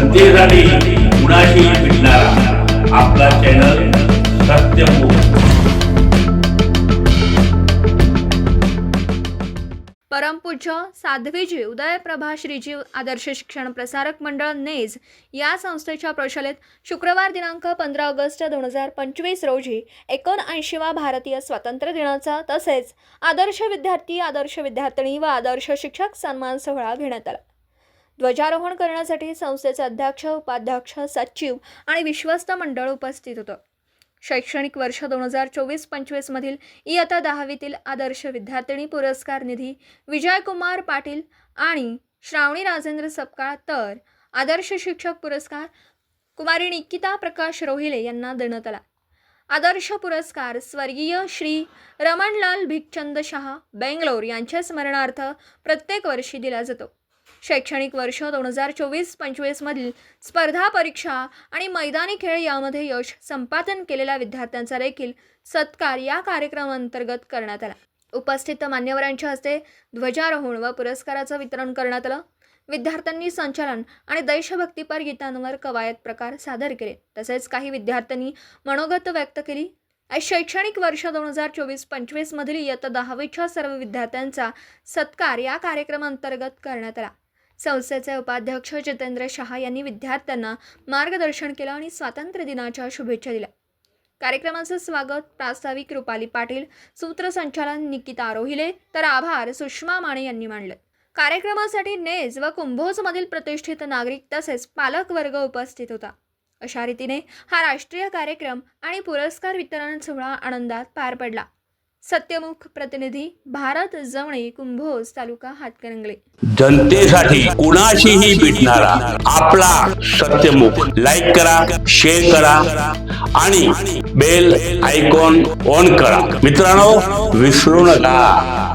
जनतेसाठी कुणाशी भेटणारा. आपला चॅनल सत्यमुख परमपूज्य साध्वीजी उदयप्रभा श्रीजी आदर्श शिक्षण प्रसारक मंडळ नेज या संस्थेच्या प्रशालेत शुक्रवार दिनांक पंधरा ऑगस्ट दोन हजार पंचवीस रोजी एकोणऐंशीवा भारतीय स्वातंत्र्य दिनाचा तसेच आदर्श विद्यार्थी आदर्श विद्यार्थिनी व आदर्श शिक्षक सन्मान सोहळा घेण्यात आला. ध्वजारोहण करण्यासाठी संस्थेचे अध्यक्ष उपाध्यक्ष सचिव आणि विश्वस्त मंडळ उपस्थित होतं. शैक्षणिक वर्ष दोन हजार चोवीस पंचवीसमधील इयत्ता दहावीतील आदर्श विद्यार्थिनी पुरस्कार निधी विजयकुमार पाटील आणि श्रावणी राजेंद्र सपकाळ तर आदर्श शिक्षक पुरस्कार कुमारी निकिता प्रकाश रोहिले यांना देण्यात आला. आदर्श पुरस्कार स्वर्गीय श्री रमणलाल भिकचंद शहा बेंगलोर यांच्या स्मरणार्थ प्रत्येक वर्षी दिला जातो. शैक्षणिक वर्ष दोन हजार चोवीस पंचवीसमधील स्पर्धा परीक्षा आणि मैदानी खेळ यामध्ये यश संपादन केलेल्या विद्यार्थ्यांचा देखील सत्कार या कार्यक्रमांतर्गत करण्यात आला. उपस्थित मान्यवरांच्या हस्ते ध्वजारोहण व पुरस्काराचं वितरण करण्यात आलं. विद्यार्थ्यांनी संचलन आणि देशभक्तीपर गीतांवर कवायत प्रकार सादर केले. तसेच काही विद्यार्थ्यांनी मनोगत व्यक्त केली. शैक्षणिक वर्ष दोन हजार चोवीस पंचवीसमधील इयत्ता दहावीच्या सर्व विद्यार्थ्यांचा सत्कार या कार्यक्रमांतर्गत करण्यात आला. संस्थेचे उपाध्यक्ष जितेंद्र शहा यांनी विद्यार्थ्यांना मार्गदर्शन केलं आणि स्वातंत्र्य दिनाच्या शुभेच्छा दिल्या. कार्यक्रमाचं स्वागत प्रास्ताविक रुपाली पाटील सूत्रसंचालन निकिता आरोहिले तर आभार सुषमा माने यांनी मांडले. कार्यक्रमासाठी नेज व कुंभोजमधील प्रतिष्ठित नागरिक तसेच पालक वर्ग उपस्थित होता. अशा रीतीने हा राष्ट्रीय कार्यक्रम आणि पुरस्कार वितरण सोहळा आनंदात पार पडला. सत्यमुख प्रतिनिधी भारत जवणे कुंभोज तालुका हातकणंगले. जनतेसाठी कुणाशीही भेटणारा आपला सत्यमुख लाईक करा शेअर करा आणि बेल आयकॉन ऑन करा. मित्रांनो विसरू नका.